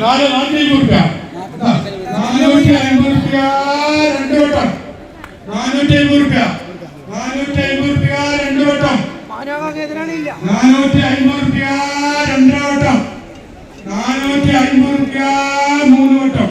നാല് നാനൂറ്റി രൂപ നാനൂറ്റി രൂപ രണ്ട് വട്ടം. നാനൂറ്റി അമ്പത് രൂപ നാനൂറ്റി അമ്പത് രൂപ രണ്ട് വട്ടം. നാനൂറ്റി അമ്പത് രൂപ രണ്ടര വട്ടം നാനൂറ്റി അമ്പത് രൂപ മൂന്ന് വട്ടം.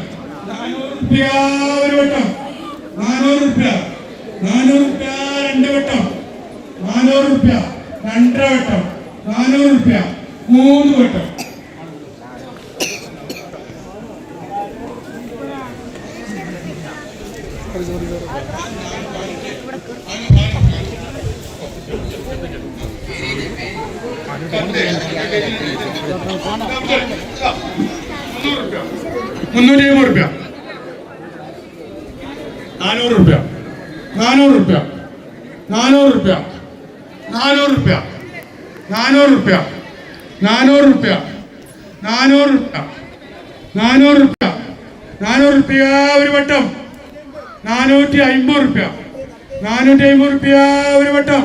രൂപ ഒരു വട്ടം. നാനൂറ് രൂപ നാനൂറ് രൂപ രണ്ട് വട്ടം. നാനൂറ് രൂപ രണ്ടര വട്ടം. നാനൂറ് രൂപ മൂന്ന് വട്ടം മുന്നൂറ്റി അമ്പത് റുപ്യ നാനൂറ് റുപ്യ നാനൂറ് റുപ്യ നാനൂറ് റുപ്യ നാനൂറ് റുപ്യ നാനൂറ് റുപ്യ നാനൂറ് റുപ്യ നാനൂറ് റുപ്യ നാനൂറ് റുപ്യ നാനൂറ് റുപ്യ ഒരു വട്ടം. നാനൂറ്റി അമ്പത് റുപ്യ നാനൂറ്റി അമ്പത് റുപ്യ ഒരു വട്ടം.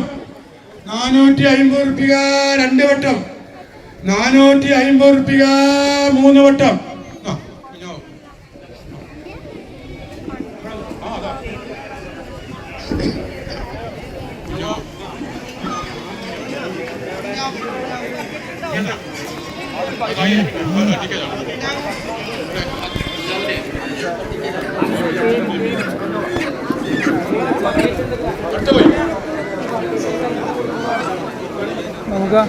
നാനൂറ്റി അമ്പത് റുപ്യ രണ്ട് വട്ടം. നാനൂറ്റി അമ്പത് റുപ്യ മൂന്ന് വട്ടം ആ, ഇഞ്ഞോ. ആ, അതാ. ഇഞ്ഞോ. ആയി, അത് അടിക്കലാ. അടുത്ത പോയി നമുക്ക്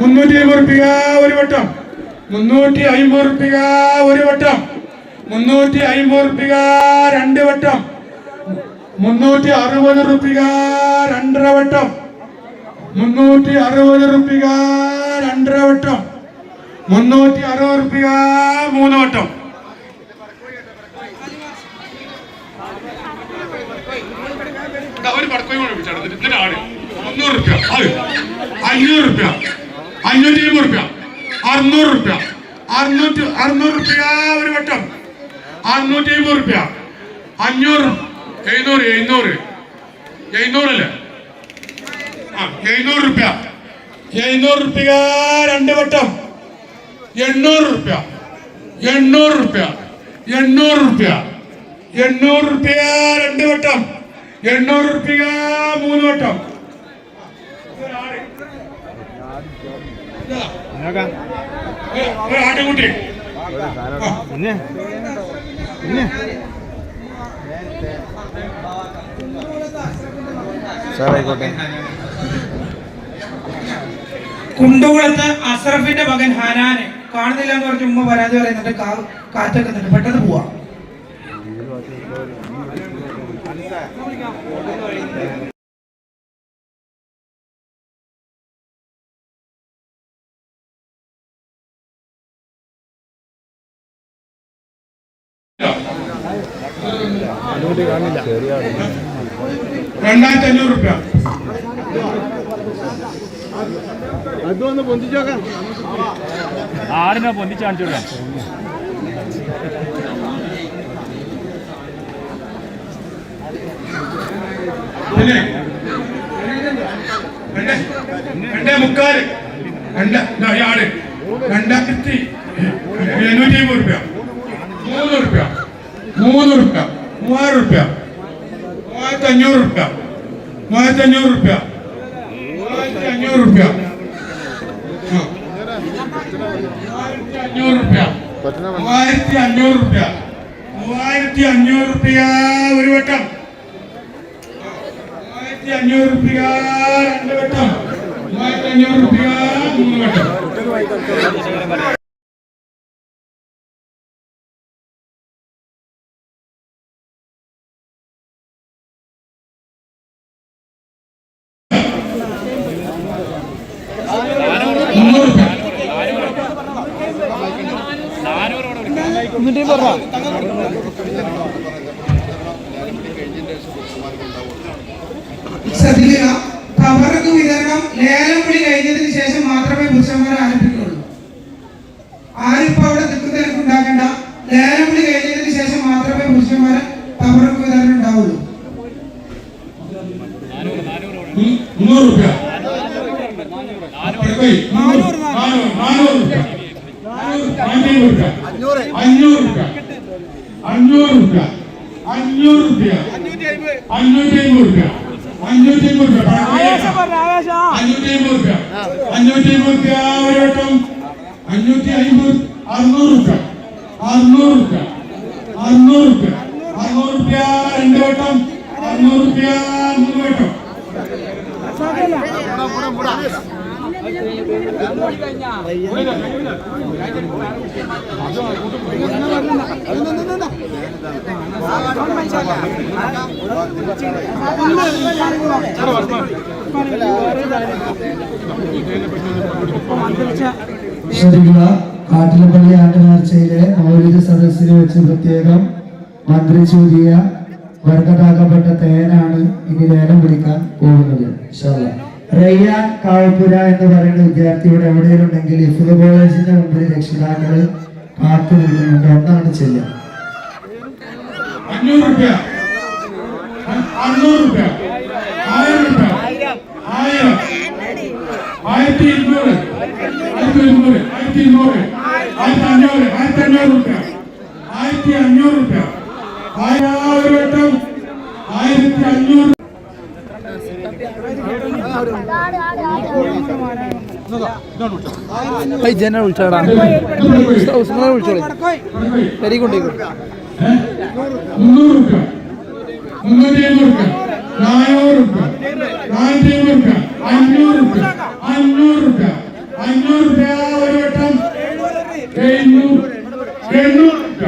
മുന്നൂറ്റി അമ്പത് റുപ്യ. ഒരു വട്ടം. മുന്നൂറ്റി അമ്പത് റുപ്യ ഒരു വട്ടം. മുന്നൂറ്റി അമ്പത് റുപ്യ രണ്ട് വട്ടം. മുന്നൂറ്റി അറുപത് റുപ്യ രണ്ടര വട്ടം. മുന്നൂറ്റി അറുപത് റുപ്യ രണ്ടര വട്ടം. മുന്നൂറ്റി അറുപത് റുപ്യ മൂന്ന് വട്ടം. അഞ്ഞൂറ് റുപ്യ. അഞ്ഞൂറ്റി അമ്പത് അറുന്നൂറ് റുപ്യ. അറുന്നൂറ്റി അറുന്നൂറ് റുപ്യ ഒരു വട്ടം. അറുന്നൂറ്റി അമ്പത് റുപ്യ. അഞ്ഞൂറ് എഴുന്നൂറ് എഴുന്നൂറ്. എഴുന്നൂറല്ലേ? ആ എഴുന്നൂറ് റുപ്യ. എഴുന്നൂറ് റുപ്യ രണ്ട് വട്ടം. എണ്ണൂറ് റുപ്യ. എണ്ണൂറ് റുപ്യ. എണ്ണൂറ് റുപ്യ. എണ്ണൂറ് റുപ്യ രണ്ട് വട്ടം. എണ്ണൂറ് റുപ്യ മൂന്ന് വട്ടം. ആട്ടുകുട്ടി. പിന്നെ? പിന്നെ? സാർ കുണ്ടുകുളത്ത് അസ്രഫിന്റെ മകൻ ഹനാനെ കാണുന്നില്ല എന്ന് പറഞ്ഞ ഉമ്മ പരാതി പറയുന്നുണ്ട്. കാ- നിന്നിട്ട് പെട്ടെന്ന് പോവാം. രണ്ടായിരത്തി അഞ്ഞൂറ് റുപ്യ. അതൊന്ന് പൊന്തിച്ചോക്കാം. ആടിനെ പൊന്തിച്ച് കാണിച്ചു കൊടുക്കാം. പിന്നെ രണ്ട്. രണ്ടേ മുക്കാൽ. രണ്ട്. ദാ ഈ ആട്. രണ്ടായിരത്തി എണ്ണൂറ്റി അമ്പത് റുപ്യ. മൂന്ന് റുപ്യ. മൂന്ന് റുപ്യ. മൂവായിരം റുപ്യ. മൂവായിരത്തി അഞ്ഞൂറ് റുപ്യ. മൂവായിരത്തി അഞ്ഞൂറ് റുപ്യ. മൂവായിരത്തി അഞ്ഞൂറ് റുപ്യ. മൂവായിരത്തി അഞ്ഞൂറ് റുപ്യ. മൂവായിരത്തി അഞ്ഞൂറ് റുപ്യ. മൂവായിരത്തി അഞ്ഞൂറ് റുപ്യ ഒരു വട്ടം. മൂവായിരത്തി അഞ്ഞൂറ് റുപ്യ രണ്ട് വട്ടം. മൂവായിരത്തി അഞ്ഞൂറ് റുപ്യ മൂന്ന് വട്ടം. ശ്രദ്ധിക്കുക. കവർക്ക് വിതരണം ലേലം വിളി കഴിഞ്ഞതിന് ശേഷം മാത്രമേ പുരുഷന്മാർ ആരംഭിക്കുള്ളൂ ആരും ഇപ്പൊ അവിടെ തിക്കുതിരക്ക് ഉണ്ടാക്കണ്ട. ലേലം വിളി കഴിഞ്ഞതിന് ശേഷം മാത്രമേ പുരുഷന്മാർ കവർക്ക് വിതരണം ഉണ്ടാവുള്ളൂ മു- മുന്നൂറ് റുപ്യ പടുക്കോയി. നാനൂറ് നാനൂറ് നാനൂറ് റുപ്യ നാനൂറ് റുപ്യ അഞ്ഞൂറ് റുപ്യ അഞ്ഞൂറ് റുപ്യ അഞ്ഞൂറ് റുപ്യ അഞ്ഞൂറ്റി അമ്പത് റുപ്യ അഞ്ഞൂറ്റി അമ്പത് റുപ്യ പടുക്കോയി. അഞ്ഞൂറ്റി അമ്പത് റുപ്യ അഞ്ഞൂറ്റി അമ്പത് റുപ്യ ഒരു വട്ടം അഞ്ഞൂറ്റി അമ്പത് അറുന്നൂറ് റുപ്യ അറുന്നൂറ് റുപ്യ അറുന്നൂറ് റുപ്യ അറുന്നൂറ് റുപ്യ രണ്ട് വട്ടം. അറുന്നൂറ് റുപ്യ മൂന്ന് വട്ടം. ശ്രദ്ധിക്കുക. കാട്ടിലപ്പള്ളി ആണ്ട് നേർച്ചയിലെ മൗലിക സദസ്സിൽ വെച്ച് പ്രത്യേകം മന്ത്രി ചൂതിയ വർഗതാക്കപ്പെട്ട തേനാണ് ഇനി ലേലം പിടിക്കാൻ പോകുന്നത്. റയ്യ കാവപ്പുര എന്ന് പറയുന്ന വിദ്യാർത്ഥി എവിടെയുണ്ടെങ്കിൽ ഇഫുദ് കോളേജിന്റെ മുമ്പിൽ രക്ഷിതാക്കൾ കാത്തു നിൽക്കുന്നുണ്ട്. ഒന്നാണ് ചെല്ല. ആയിരത്തി ഇരുന്നൂറ്. ആയിരത്തി ഇരുന്നൂറ്. ആയിരത്തി ഇരുന്നൂറ്. ആയിരത്തി അഞ്ഞൂറ് ആയിരത്തി അഞ്ഞൂറ് റുപ്യ ആയിരത്തി അഞ്ഞൂറ് റുപ്യ ഒരു വട്ടം ആയിരത്തി അഞ്ഞൂറ് ജന വിളിച്ചാടാ ഉസ്മാനെ വിളിച്ചോളി പെരി കൊണ്ടേക്കും മുന്നൂറ് റുപ്യ മുന്നൂറ്റി അമ്പത് റുപ്യ നാനൂറ് റുപ്യ നാനൂറ്റി അമ്പത് റുപ്യ അഞ്ഞൂറ് റുപ്യ അഞ്ഞൂറ് റുപ്യ അഞ്ഞൂറ് റുപ്യ ഒരു വട്ടം എഴുന്നൂറ് എണ്ണൂറ് റുപ്യ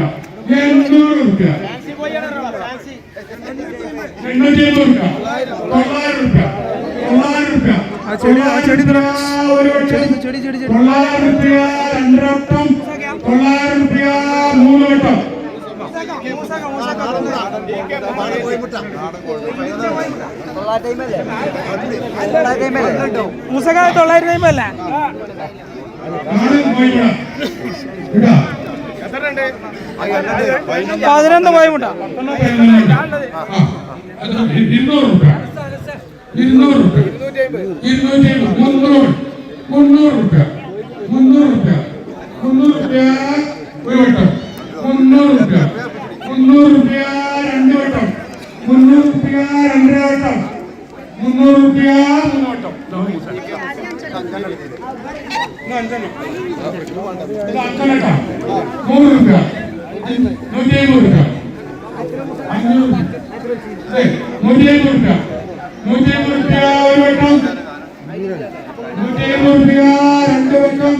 എണ്ണൂറ് റുപ്യ എണ്ണൂറ്റി അമ്പത് റുപ്യ തൊള്ളായിരം റുപ്യ തൊള്ളായിരം റുപ്യ തൊള്ളായിരം. റുപ്യ രണ്ട് വട്ടം തൊള്ളായിരം റുപ്യ മൂന്ന് വട്ടം മുസക പോയിവിടാം. ഇടാ. പതിനൊന്ന് പോയിമുട്ടാ ഇരുന്നൂറ് റുപ്യ ഇരുന്നൂറ് റുപ്യ ഇരുന്നൂറ്റി മുന്നൂറ് മുന്നൂറ് രൂപ മുന്നൂറ് രൂപ മുന്നൂറ് രൂപ ഒരു വട്ടം മുന്നൂറ് രൂപ മുന്നൂറ് രൂപ രണ്ട് വട്ടം മുന്നൂറ് രൂപ രണ്ടര വട്ടം മുന്നൂറ് രൂപ. വട്ടം ഇത് അഞ്ചെണ്ണട്ടോ? നൂറ് റുപ്യ നൂറ്റി അമ്പത് റുപ്യ അഞ്ഞൂറ് ഏയ്, നൂറ്റി അമ്പത് റുപ്യ നൂറ്റി അമ്പത് റുപ്യ ഒരു വട്ടം നൂറ്റി അമ്പത് റുപ്യ രണ്ട് വട്ടം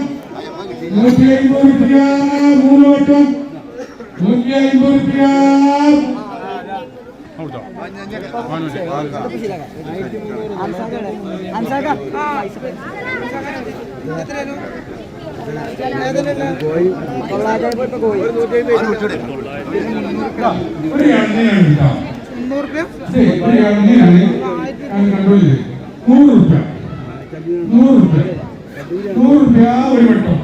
നൂറ്റി അമ്പത് റുപ്യ മൂന്ന് വട്ടം നൂറ്റി അമ്പത് റുപ്യ ഒരു ഇളനീരാണ് കേട്ടോ. കൺട്രോൾ ചെയ്തത്. നൂറ് റുപ്യ നൂറ് റുപ്യ നൂറ് റുപ്യ ഒരു വട്ടം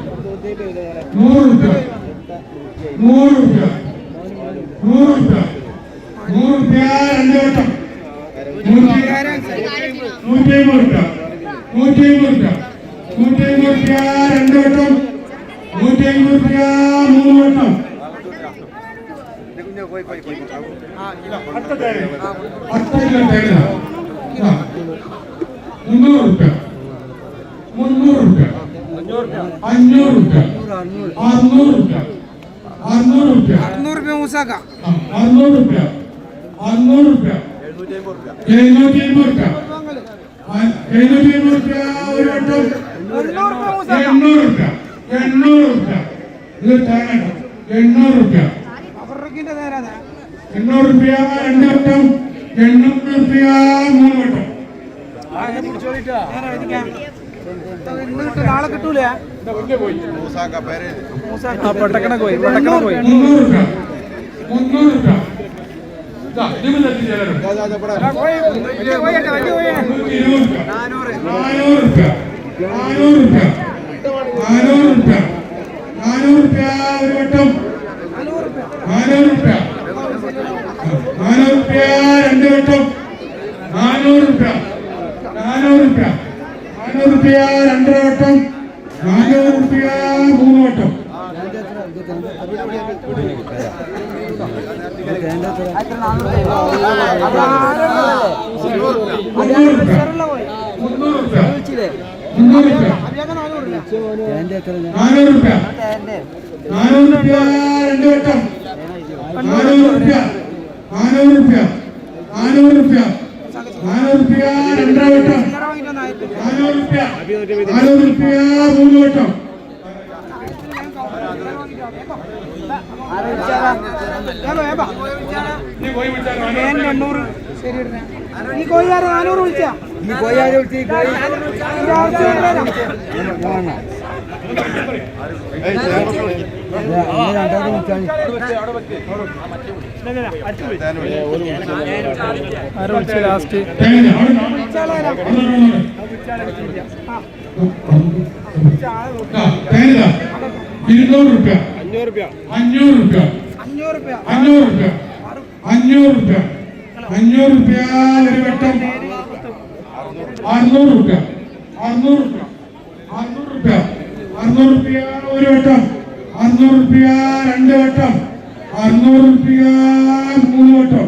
നൂറ് നൂറ്റി അമ്പത് രണ്ട് വട്ടം നൂറ്റി അമ്പത് മൂന്ന് വട്ടം മുന്നൂറ് റുപ്യ. മുന്നൂറ് റുപ്യ. അഞ്ഞൂറ് റുപ്യ. അറുന്നൂറ് റുപ്യ. അറുന്നൂറ് റുപ്യ. അറുന്നൂറ് രൂപ മുസാക്ക. അറുന്നൂറ് റുപ്യ. അറുന്നൂറ് റുപ്യ. എഴുന്നൂറ്റി അമ്പത് റുപ്യ. എഴുന്നൂറ്റി അമ്പത് റുപ്യ ഒരു വട്ടം. എണ്ണൂറ് റുപ്യ എണ്ണൂറ് റുപ്യ. ഇത് എണ്ണൂറ് റുപ്യ. എണ്ണൂറ് റുപ്യ രണ്ട് വട്ടം. എണ്ണൂറ് റുപ്യ മൂന്ന് വട്ടം. നാളെ കിട്ടൂലേ? പൊട്ടക്കണ പോയി പൊട്ടക്കണ പോയി മുന്നൂറ് റുപ്യ മുന്നൂറ് റുപ്യ. നാനൂറ്. രൂപ. നാനൂറ് രൂപ. നാനൂറ് രൂപ. നാനൂറ് രൂപ ഒരു വട്ടം. നാനൂറ് റുപ്യ നാനൂറ് റുപ്യ രണ്ട് വട്ടം. നാനൂറ് റുപ്യ നാനൂറ് റുപ്യ നാനൂറ് റുപ്യ രണ്ടര വട്ടം. നാനൂറ് റുപ്യ മൂന്ന് വട്ടം. മുന്നൂറ് റുപ്യ മുന്നൂറ് റുപ്യ നാനൂറ് റുപ്യ നാനൂറ് റുപ്യ രണ്ട് വട്ടം. നാനൂറ് റുപ്യ നാനൂറ് റുപ്യ നാനൂറ് റുപ്യ നാനൂറ് റുപ്യ രണ്ടര വട്ടം. നാനൂറ് റുപ്യ നാനൂറ് റുപ്യ മൂന്ന് വട്ടം. നീ പോയി വിളിച്ചാൽ നാനൂറ് ഇടുന്നേ. ഈ കോഴിക്കാരൻ നാനൂറ് വിളിച്ചാ ലാസ്റ്റ് തേങ്ങ അവിടെ അവിടെ തേങ്ങ ഇരുന്നൂറ് റുപ്യ. അഞ്ഞൂറ് റുപ്യ. അഞ്ഞൂറ് രൂപ അഞ്ഞൂറ് റുപ്യ. അഞ്ഞൂറ് റുപ്യ. അഞ്ഞൂറ് റുപ്യ ഒരു വട്ടം അറുന്നൂറ് റുപ്യ. അറുന്നൂറ് റുപ്യ. അറുന്നൂറ് റുപ്യ. അറുന്നൂറ് റുപ്യ. ഒരു വട്ടം അറുന്നൂറ് റുപ്യ രണ്ട് വട്ടം. അറുന്നൂറ് റുപ്യ മൂന്ന് വട്ടം.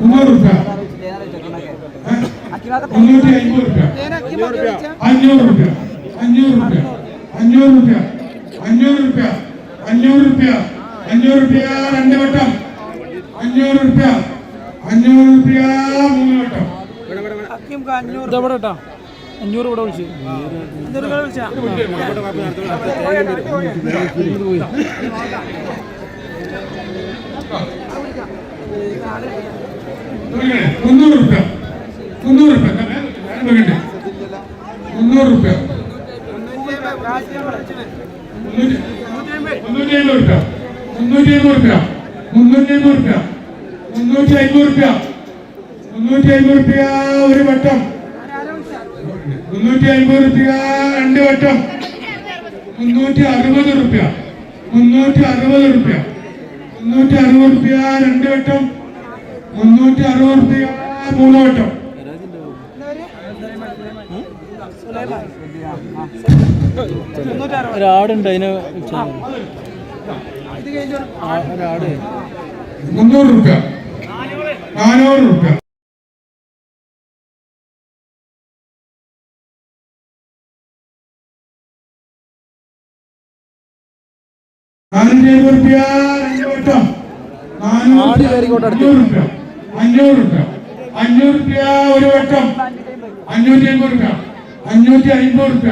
മുന്നൂറ് റുപ്യ? മുന്നൂറ്റി അഞ്ഞൂറ് റുപ്യ. അഞ്ഞൂറ് റുപ്യ. അഞ്ഞൂറ് റുപ്യ. അഞ്ഞൂറ് റുപ്യ. അഞ്ഞൂറ് റുപ്യ. അഞ്ഞൂറ് റുപ്യ. അഞ്ഞൂറ് റുപ്യ രണ്ട് വട്ടം. അഞ്ഞൂറ് റുപ്യ. അഞ്ഞൂറ് റുപ്യ മൂന്ന് വട്ടം. അഞ്ഞൂറ് അഞ്ഞൂറ് കൂടെ വിളിച്ചു. മുന്നൂറ് റുപ്യ മുന്നൂറ് റുപ്യ മുന്നൂറ് റുപ്യ മുന്നൂറ്റി അമ്പത് റുപ്യ മുന്നൂറ്റി അമ്പത് റുപ്യ മുന്നൂറ്റി അമ്പത് റുപ്യ മുന്നൂറ്റി അമ്പത് റുപ്യ മുന്നൂറ്റി അമ്പത് റുപ്യ ഒരു വട്ടം. മുന്നൂറ്റി അമ്പത് റുപ്യ രണ്ട് വട്ടം. മുന്നൂറ്റി അറുപത് റുപ്യ. മുന്നൂറ്റി അറുപത് റുപ്യ. മുന്നൂറ്റി അറുപത് റുപ്യ രണ്ട് വട്ടം. മുന്നൂറ്റി അറുപത് റുപ്യ മൂന്ന് വട്ടം. ഒരാടുണ്ട് അതിന് ഒരാട് മുന്നൂറ് റുപ്യ. നാനൂറ് റുപ്യ. അമ്പത് റുപ്യ രണ്ട് വട്ടം നാനൂറ് റുപ്യ അഞ്ഞൂറ് റുപ്യ അഞ്ഞൂറ് റുപ്യ ഒരു വട്ടം. അഞ്ഞൂറ്റി അമ്പത് റുപ്യ അഞ്ഞൂറ്റി അമ്പത് റുപ്യ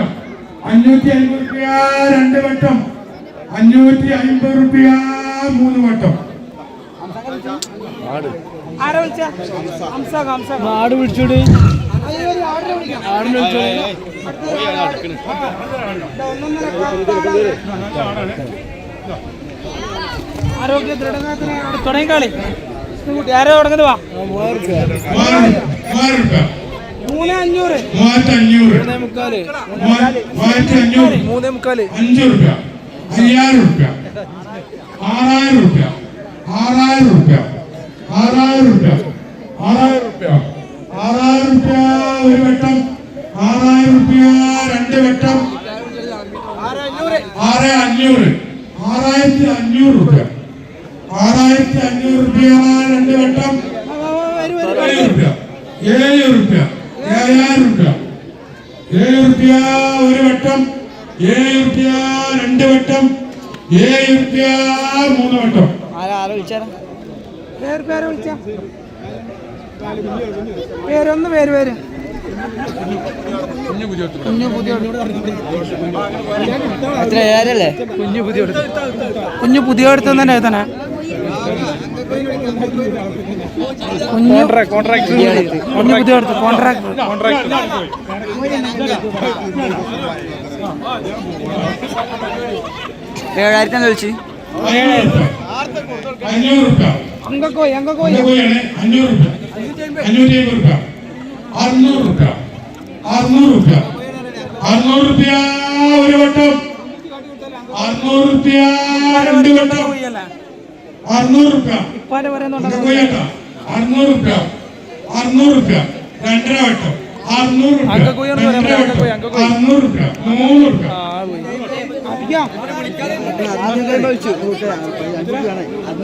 അഞ്ഞൂറ്റി അമ്പത് റുപ്യ രണ്ട് വട്ടം. അഞ്ഞൂറ്റി അമ്പത് റുപ്യ മൂന്ന് വട്ടം. ആട്. പിടിച്ചോട് ആടിനെ വിളിച്ചോട്. ഇതാ, ഒന്നൊന്നര. ആരോഗ്യ ദൃഢനാഥനെ അവിടെ തുടങ്ങിക്കാളി കൂട്ടി ആരോ തുടങ്ങുന്നത് വാ മൂവായിരം മൂവായിരം റുപ്യ മൂന്ന് അഞ്ഞൂറ് മൂവായിരത്തി അഞ്ഞൂറ് മുക്കാൽ മൂവായിരത്തി മൂവായിരത്തി അഞ്ഞൂറ് മൂന്നേ മുക്കാൽ അഞ്ച് റുപ്യ അയ്യായിരം റുപ്യ ആറായിരം റുപ്യ ആറായിരം റുപ്യ ആറായിരം റുപ്യ ആറായിരം റുപ്യ ആറായിരം റുപ്യ ഒരു വട്ടം ആറായിരം റുപ്യ രണ്ട് വട്ടം ആറ് അഞ്ഞൂറ് ആറായിരത്തി അഞ്ഞൂറ് റുപ്യ ആറായിരത്തി അഞ്ഞൂറ് രൂപയാണ് രണ്ട് വട്ടം. ഏഴ് രൂപ ഏഴ് രൂപ ഏഴായിരം രൂപ ഏഴ് രൂപ ഒരു വട്ടം. ഏഴ് രൂപ രണ്ട് വട്ടം. ഏഴ് രൂപ മൂന്ന് വട്ടം. പേര് പേര് വിളിച്ച. പേരൊന്ന് പേര് പേര്. കുഞ്ഞു പുതിയ കുഞ്ഞു പുതിയ കുഞ്ഞു പുതിയ അടുത്ത് തന്നെ തന്നെ ഏഴായിരത്തി വിളിച്ച് അഞ്ഞൂറ് റുപ്യ അറുന്നൂറ് റുപ്യ അറുന്നൂറ് റുപ്യ അറുന്നൂറ് റുപ്യ ഒരു വട്ടം അറുന്നൂറ് രൂപ രണ്ട് വട്ടം അറുന്നൂറ് റുപ്യ ഇപ്പാന്റെ പറയുന്നുണ്ടോ അറുന്നൂറ് റുപ്യ അറുന്നൂറ് റുപ്യ രണ്ടര വട്ടം അറുന്നൂറ് റുപ്യ അറുന്നൂറ് റുപ്യ മൂന്ന് റുപ്യ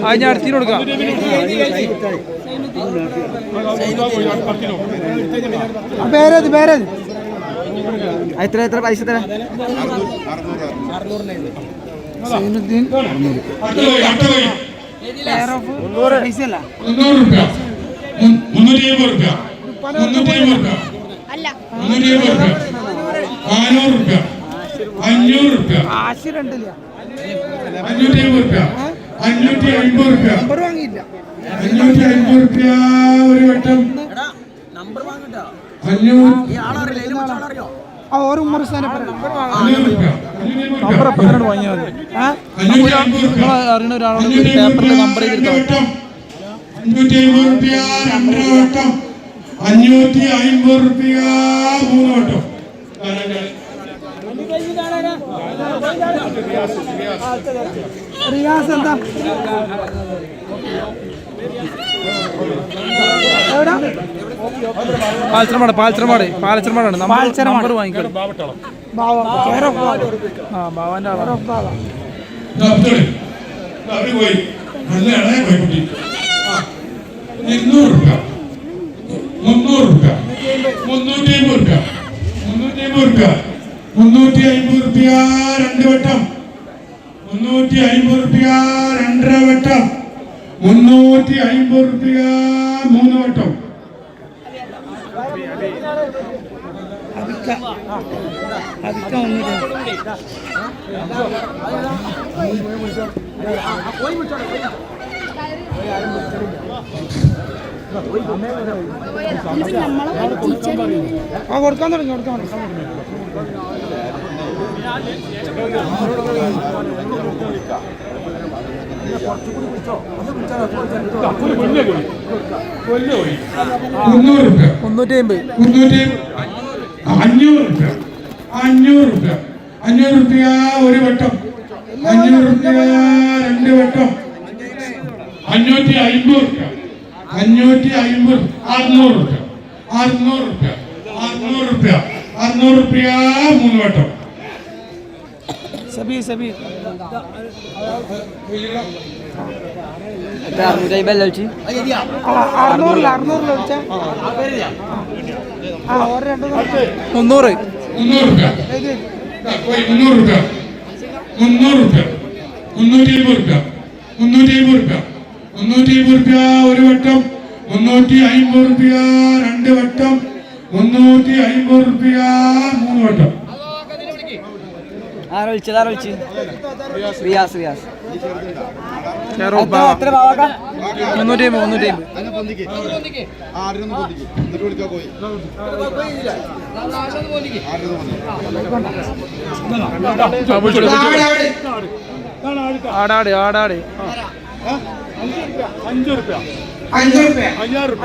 ആ ഞാൻ അടുത്തിന് കൊടുക്കാം പേരത് പേരേത് എത്ര എത്ര പൈസ എത്ര സൈനുദ്ദീൻ അടുത്ത അഞ്ഞൂറ് റുപ്യ അഞ്ഞൂറ്റി അമ്പത് റുപ്യ അഞ്ഞൂറ്റി അമ്പത് റുപ്യ അഞ്ഞൂറ്റി അമ്പത് റുപ്യ ഒരു വട്ടം. അഞ്ഞൂറ്. ആ ഓരോ ഉമ്മർ സ്ഥാനം നമ്പർ റുപ്യ എപ്പോഴാണ് വാങ്ങിയാൽ മതി. നിങ്ങൾ അറിയണ ഒരാളോട് പേപ്പറിൽ നമ്പർ രണ്ട് അഞ്ഞൂറ്റി അമ്പത് റുപ്യ രണ്ടര വട്ടം അഞ്ഞൂറ്റി അമ്പത് റുപ്യ മൂന്ന് വട്ടം റിയാസ് എന്താ? എവിടാ? പാൽച്ചറമാട് പാൽച്ചറമാട് പാലച്ചറമാടാണ് നമ്പർ വാങ്ങിക്കണം ആ ബാവാന്റെ. ഇരുന്നൂറ് റുപ്യ മുന്നൂറ് റുപ്യ മുന്നൂറ്റി അമ്പത് റുപ്യ മുന്നൂറ്റി അമ്പത് രൂപ. മുന്നൂറ്റി അമ്പത് റുപ്യ രണ്ട് വട്ടം. മുന്നൂറ്റി അമ്പത് റുപ്യ രണ്ടര വട്ടം. മുന്നൂറ്റി അമ്പത് റുപ്യ മൂന്ന് വട്ടം. ആ കൊടുക്കാൻ തുടങ്ങി കൊടുക്കാൻ തുടങ്ങി. മുന്നൂറ്റി അമ്പത് മുന്നൂറ്റി അഞ്ഞൂറ് റുപ്യ. അഞ്ഞൂറ് റുപ്യ. അഞ്ഞൂറ് റുപ്യ ഒരു വട്ടം. അഞ്ഞൂറ് റുപ്യ രണ്ട് വട്ടം. അഞ്ഞൂറ്റി അമ്പത് റുപ്യ. അഞ്ഞൂറ്റി അമ്പത് അറുന്നൂറ് റുപ്യ. അറുന്നൂറ് റുപ്യ. അറുന്നൂറ് റുപ്യ. അറുന്നൂറ് റുപ്യ മൂന്ന് വട്ടം. സബി സബി എത്ര അറുന്നൂറ്റി ആ ഒരു രണ്ട് മുന്നൂറ്. മുന്നൂറ് മുന്നൂറ് റുപ്യ മുന്നൂറ്റി അമ്പത് റുപ്യ മുന്നൂറ്റി അമ്പത് രൂപ മുന്നൂറ്റി അമ്പത് റുപ്യ ഒരു വട്ടം. മുന്നൂറ്റി അമ്പത് രൂപ രണ്ട് വട്ടം. മുന്നൂറ്റി അമ്പത് രൂപ മൂന്ന് വട്ടം. ആരാ വിളിച്ചത്? ആരാ വിളിച്ച് റിയാസ്. റിയാസ് എത്ര എത്ര പാവാക്കാം മുന്നൂറ്റി അമ്പത് മുന്നൂറ്റി അമ്പത്. അതിനെ പൊന്തിക്ക്. ആറിനൊന്ന് പൊന്തിക്ക്. എന്നിട്ട് വിളിച്ചാ പോയി. ആടാട് ആടാട്. അഞ്ചു റുപ്യ അയ്യായിരം.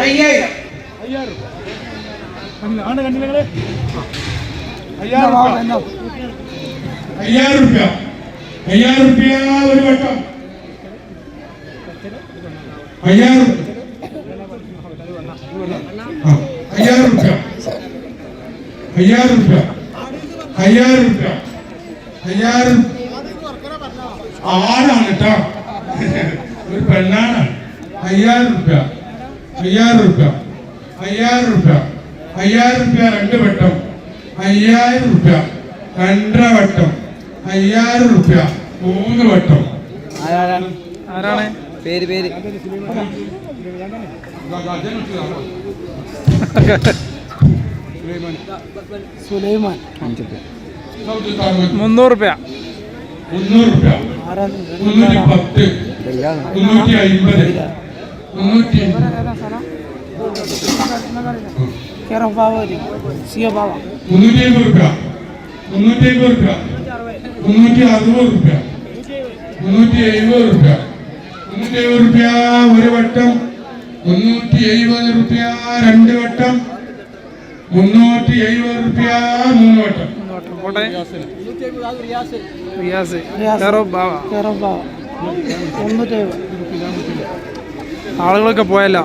അയ്യായിരം റുപ്യ അയ്യായിരം റുപ്യ ഒരു വട്ടം അയ്യായിരം അയ്യായിരം റുപ്യ അയ്യായിരം റുപ്യ അയ്യായിരം റുപ്യ അയ്യായിരം ആടാണ് കേട്ടോ ഒരു പെണ്ണാണ് അയ്യായിരം റുപ്യ അയ്യായിരം റുപ്യ അയ്യായിരം റുപ്യ അയ്യായിരം റുപ്യ രണ്ട് വട്ടം അയ്യായിരം റുപ്യ രണ്ടര വട്ടം അയ്യായിരം റുപ്യ. മൂന്ന് വട്ടം. ആരാണ്? ആരാണ്? പേര് പേര്. സുലൈമാൻ. മുന്നൂറ് റുപ്യ മുന്നൂറ് റുപ്യ മുന്നൂറ്റി പത്ത് മുന്നൂറ്റി അമ്പത് മുന്നൂറ്റി മുന്നൂറ്റി അമ്പത് റുപ്യ. മുന്നൂറ്റി അമ്പത് റുപ്യ. മുന്നൂറ്റി അറുപത് റുപ്യ. മുന്നൂറ്റി എഴുപത് റുപ്യ. മുന്നൂറ്റി എഴുപത് റുപ്യ ഒരു വട്ടം. മുന്നൂറ്റി എഴുപത് റുപ്യ രണ്ട് വട്ടം. മുന്നൂറ്റി എഴുപത് റുപ്യ മൂന്ന് വട്ടം. ആളുകളൊക്കെ പോയല്ലോ.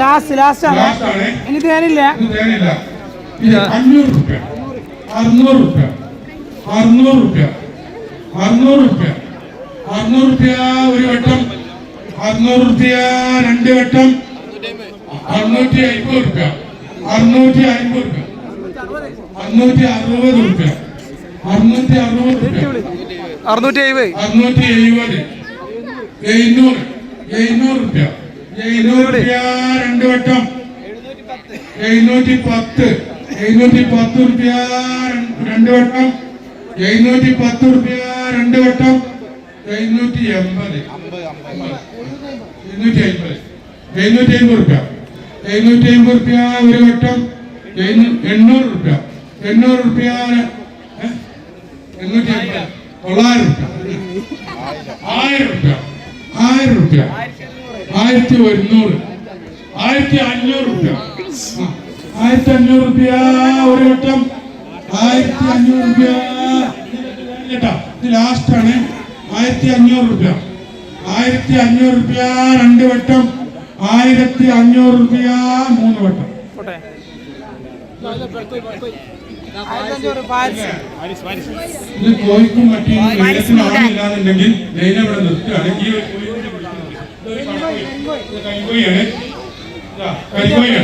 ലാസ്റ്റ് ലാസ്റ്റ് ഇനി തേനില്ല. അഞ്ഞൂറ് റുപ്യ. അറുന്നൂറ് റുപ്യ. അറുന്നൂറ് റുപ്യ. അറുന്നൂറ് റുപ്യ. അറുന്നൂറ് റുപ്യ ഒരു വട്ടം. അറുന്നൂറ് റുപ്യ രണ്ട് വട്ടം. അറുന്നൂറ്റി അമ്പത് റുപ്യ അറുന്നൂറ്റി അമ്പത് റുപ്യ അറുന്നൂറ്റി അറുപത് റുപ്യ അറുന്നൂറ്റി അറുപത് റുപ്യ അറുന്നൂറ്റി എഴുപത് അറുന്നൂറ്റി എഴുപത് എഴുന്നൂറ്. എഴുന്നൂറ് റുപ്യ എഴുന്നൂറ് റുപ്യ രണ്ട് വട്ടം. എഴുന്നൂറ്റി പത്ത് എഴുന്നൂറ്റി പത്ത് റുപ്യ രണ്ട് വട്ടം. എഴുന്നൂറ്റി പത്ത് റുപ്യ രണ്ട് വട്ടം. എഴുന്നൂറ്റി എൺപത് എഴുന്നൂറ്റി അമ്പത് എഴുന്നൂറ്റി അമ്പത് റുപ്യ എഴുന്നൂറ്റി അമ്പത് റുപ്യ ഒരു വട്ടം. എണ്ണൂറ് റുപ്യ. എണ്ണൂറ് റുപ്യ? എണ്ണൂറ്റി അമ്പത് തൊള്ളായിരം റുപ്യ. ആയിരം റുപ്യ. ആയിരം റുപ്യ. ആയിരത്തി ഒരുന്നൂറ്. ആയിരത്തി അഞ്ഞൂറ് റുപ്യ. ആയിരത്തി അഞ്ഞൂറ് റുപ്യ ഒരു വട്ടം. ആയിരത്തി അഞ്ഞൂറ് റുപ്യ. ലാസ്റ്റ് ആണ്. ആയിരത്തി അഞ്ഞൂറ് റുപ്യ. ആയിരത്തി അഞ്ഞൂറ് റുപ്യ രണ്ട് വട്ടം. ആയിരത്തി അഞ്ഞൂറ് റുപ്യ മൂന്ന് വട്ടം. ഇത് കോഴിക്കും മറ്റും വെയിലത്തിന് ആളില്ലാന്നുണ്ടെങ്കിൽ ലൈന ഇവിടെ നിർത്തുകയാണ് ഈ കൈകോയാണ്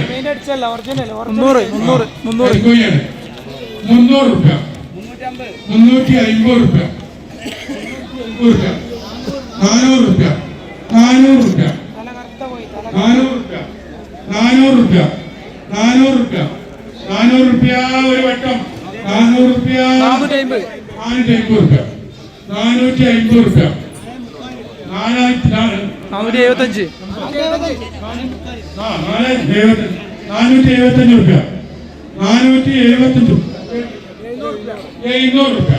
കൈകോയാണ് മുന്നൂറ് റുപ്യ മുന്നൂറ്റി അമ്പത് റുപ്യ നാനൂറ് റുപ്യ നാനൂറ് റുപ്യ നാനൂറ് റുപ്യ. നാനൂറ് റുപ്യ. നാനൂറ് റുപ്യ. നാനൂറ് റുപ്യ ഒരു വട്ടം. നാനൂറ് റുപ്യ. നാനൂറ്റി അമ്പത് റുപ്യ. നാനൂറ്റി അമ്പത് റുപ്യ നാനൂറ്റി എഴുപത്തഞ്ച് നാനൂറ്റി എഴുപത്തഞ്ച് റുപ്യ. നാനൂറ്റി എഴുപത്തഞ്ച് എഴുന്നൂറ് റുപ്യ.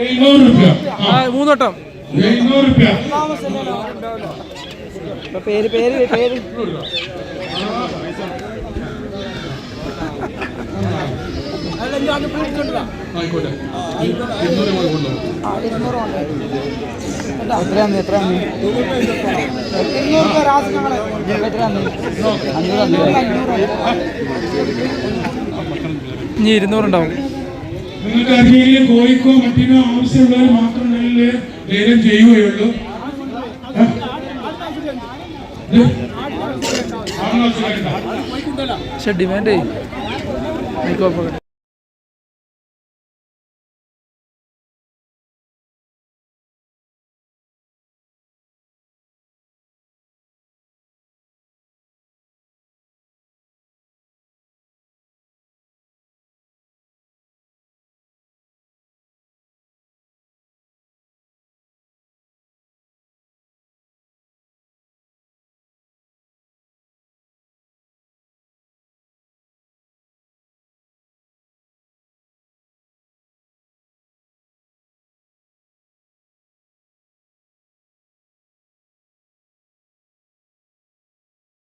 എഴുന്നൂറ് റുപ്യ. മൂന്നോട്ടം. എഴുന്നൂറ് റുപ്യ. ഇപ്പൊ പേര് പേര് പേര്. എത്രയാന്ന് എത്രയാന്ന്? ഇനി ഇരുന്നൂറുണ്ടാവും. നിങ്ങൾക്ക് അറിയില്ല കോഴിക്കോ മറ്റിനോ ആവശ്യമുള്ളവർ മാത്രം ലേലം ചെയ്യുകയുള്ളൂ ഏ? ഇത് ആണോ ആവശ്യക്കാരുണ്ടോ? പക്ഷെ ഡിമാൻഡ്. ആയിക്കോട്ടെ